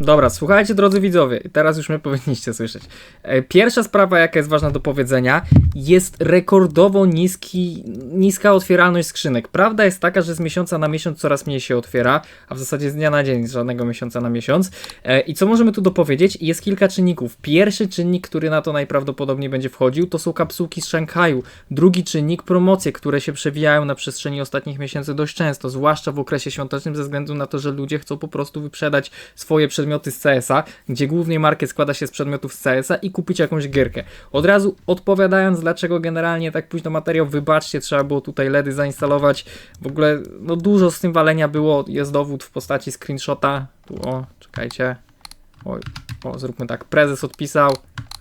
Dobra, słuchajcie drodzy widzowie, teraz już mnie powinniście słyszeć. E, Pierwsza sprawa, jaka jest ważna do powiedzenia, jest rekordowo niski, niska otwieralność skrzynek. Prawda jest taka, że z miesiąca na miesiąc coraz mniej się otwiera, a w zasadzie z dnia na dzień, z żadnego miesiąca na miesiąc. E, I co możemy tu dopowiedzieć? Jest kilka czynników. Pierwszy czynnik, który na to najprawdopodobniej będzie wchodził, to są kapsułki z Szanghaju. Drugi czynnik, promocje, które się przewijają na przestrzeni ostatnich miesięcy dość często, zwłaszcza w okresie świątecznym, ze względu na to, że ludzie chcą po prostu wyprzedać swoje przedmioty z CS-a, gdzie głównie market składa się z przedmiotów z CS-a i kupić jakąś gierkę. Od razu odpowiadając, dlaczego generalnie tak późno materiał, wybaczcie, trzeba było tutaj LEDy zainstalować. W ogóle, no dużo z tym walenia było, jest dowód w postaci screenshota. Tu, o, czekajcie. Oj, o, zróbmy tak, prezes odpisał.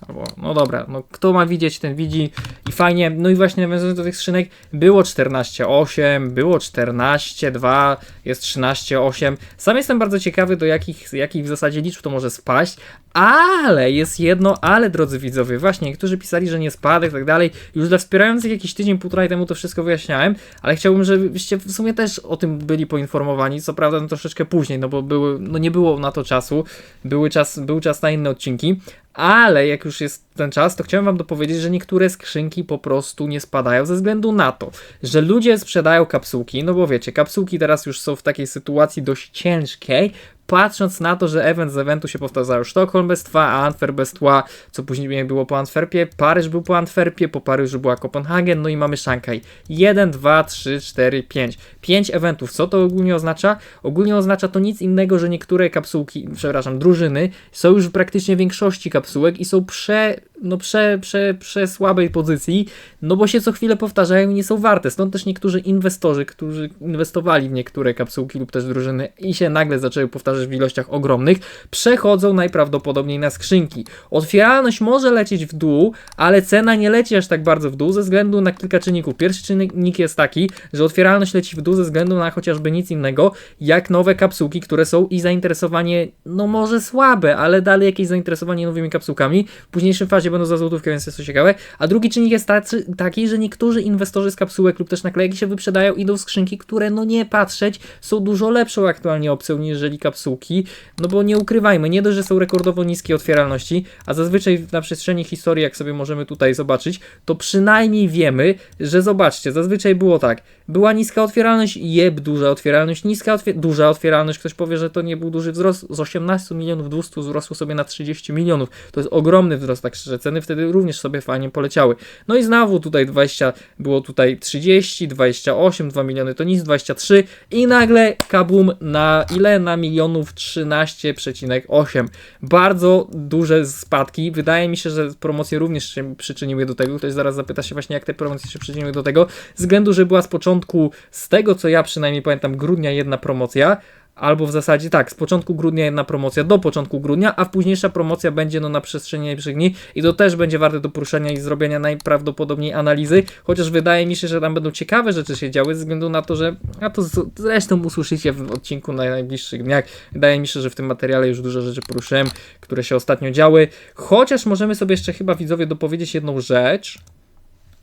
Albo, no dobra, no kto ma widzieć, ten widzi i fajnie. No i właśnie nawiązując do tych skrzynek, było 14.8, było 14.2, jest 13.8. Sam jestem bardzo ciekawy, do jakich, jakich w zasadzie liczb to może spaść, ale jest jedno, ale drodzy widzowie, właśnie niektórzy pisali, że nie spadek i tak dalej. Już dla wspierających jakiś tydzień, półtora temu to wszystko wyjaśniałem, ale chciałbym, żebyście w sumie też o tym byli poinformowani, co prawda no, troszeczkę później, no bo były, no nie było na to czasu, były czas, był czas na inne odcinki, ale jak już jest ten czas, to chciałem wam dopowiedzieć, że niektóre skrzynki po prostu nie spadają ze względu na to, że ludzie sprzedają kapsułki, no bo wiecie, kapsułki teraz już są w takiej sytuacji dość ciężkiej, patrząc na to, że event z eventu się powtarzają Sztokholm bez tła, a Antwerp bez tła, co później było po Antwerpie, Paryż był po Antwerpie, po Paryżu była Kopenhagen, no i mamy Szanghaj. 1, 2, 3, 4, 5. 5 eventów. Co to ogólnie oznacza? Ogólnie oznacza to nic innego, że niektóre kapsułki, przepraszam, drużyny są już w praktycznie większości kapsułek i są prze no prze, prze, prze słabej pozycji, no bo się co chwilę powtarzają i nie są warte. Stąd też niektórzy inwestorzy, którzy inwestowali w niektóre kapsułki lub też drużyny i się nagle zaczęły powtarzać w ilościach ogromnych, przechodzą najprawdopodobniej na skrzynki. Otwieralność może lecieć w dół, ale cena nie leci aż tak bardzo w dół ze względu na kilka czynników. Pierwszy czynnik jest taki, że otwieralność leci w dół ze względu na chociażby nic innego, jak nowe kapsułki, które są i zainteresowanie, no może słabe, ale dalej jakieś zainteresowanie nowymi kapsułkami. W późniejszym fazie będą za złotówkę, więc jest to ciekawe. A drugi czynnik jest tacy, taki, że niektórzy inwestorzy z kapsułek lub też naklejki się wyprzedają, idą w skrzynki, które no nie patrzeć, są dużo lepszą aktualnie opcją niżeli kapsułki, no bo nie ukrywajmy, nie dość, że są rekordowo niskie otwieralności, a zazwyczaj na przestrzeni historii, jak sobie możemy tutaj zobaczyć, to przynajmniej wiemy, że zobaczcie, zazwyczaj było tak, była niska otwieralność, jeb, duża otwieralność, niska duża otwieralność, ktoś powie, że to nie był duży wzrost, z 18 milionów 200 wzrosło sobie na 30 milionów, to jest ogromny wzrost, tak szczerze, ceny wtedy również sobie fajnie poleciały. No i znowu tutaj 20, było tutaj 30, 28, 2 miliony to nic, 23 i nagle kabum na ile? Na milionów 13,8. Bardzo duże spadki. Wydaje mi się, że promocje również się przyczyniły do tego. Ktoś zaraz zapyta się właśnie, jak te promocje się przyczyniły do tego. Z względu, że była z początku, z tego co ja przynajmniej pamiętam, grudnia jedna promocja, Albo w zasadzie tak, z początku grudnia jedna promocja do początku grudnia, a późniejsza promocja będzie no na przestrzeni najbliższych dni i to też będzie warte do poruszenia i zrobienia najprawdopodobniej analizy, chociaż wydaje mi się, że tam będą ciekawe rzeczy się działy ze względu na to, że a to zresztą usłyszycie w odcinku na najbliższych dniach. Wydaje mi się, że w tym materiale już dużo rzeczy poruszyłem, które się ostatnio działy, chociaż możemy sobie jeszcze chyba widzowie dopowiedzieć jedną rzecz,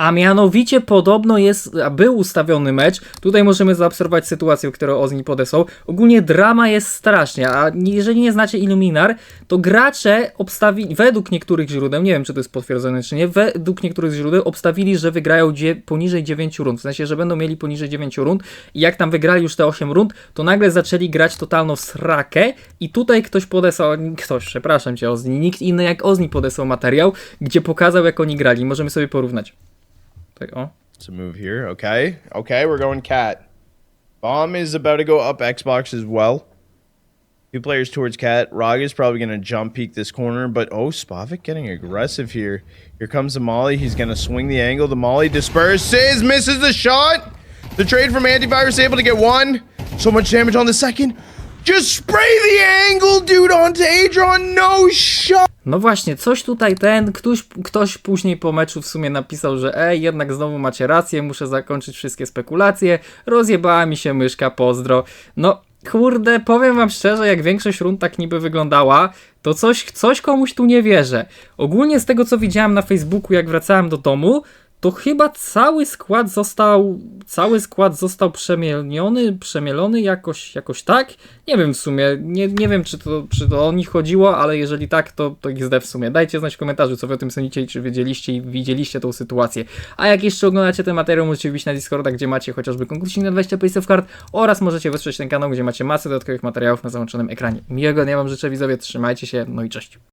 a mianowicie podobno jest, a był ustawiony mecz. Tutaj możemy zaobserwować sytuację, którą Ozni podesłał. Ogólnie drama jest strasznie, a jeżeli nie znacie Illuminar, to gracze obstawili, według niektórych źródeł, nie wiem czy to jest potwierdzone czy nie, według niektórych źródeł obstawili, że wygrają poniżej 9 rund, w sensie, że będą mieli poniżej 9 rund i jak tam wygrali już te 8 rund, to nagle zaczęli grać totalną srakę i tutaj ktoś podesłał, ktoś, przepraszam cię Ozni, nikt inny jak Ozni podesłał materiał, gdzie pokazał jak oni grali, możemy sobie porównać. O. It's a move here. Okay. Okay, we're going cat. Bomb is about to go up Xbox as well. Two players towards cat. Rog is probably going to jump peek this corner, but oh, Spavik getting aggressive here. Here comes the Molly. He's going to swing the angle. The Molly disperses, misses the shot. The trade from Antivirus able to get one. So much damage on the second. Just spray the angle, dude, onto Adron. No shot. No właśnie, coś tutaj ten, ktoś, ktoś później po meczu w sumie napisał, że ej, jednak znowu macie rację, muszę zakończyć wszystkie spekulacje, rozjebała mi się myszka, pozdro. No, kurde, powiem wam szczerze, jak większość rund tak niby wyglądała, to coś, coś komuś tu nie wierzę. Ogólnie z tego, co widziałem na Facebooku, jak wracałem do domu, to chyba cały skład został, cały skład został przemielony, przemielony jakoś, jakoś tak. Nie wiem w sumie, nie, nie wiem czy to, czy to o nich chodziło, ale jeżeli tak, to, to XD w sumie. Dajcie znać w komentarzu, co wy o tym sądzicie czy wiedzieliście i widzieliście tą sytuację. A jak jeszcze oglądacie ten materiał, możecie wbić na Discorda, gdzie macie chociażby konkursik na 20 Place of Card oraz możecie wesprzeć ten kanał, gdzie macie masę dodatkowych materiałów na załączonym ekranie. Miłego dnia wam życzę widzowie, trzymajcie się, no i cześć.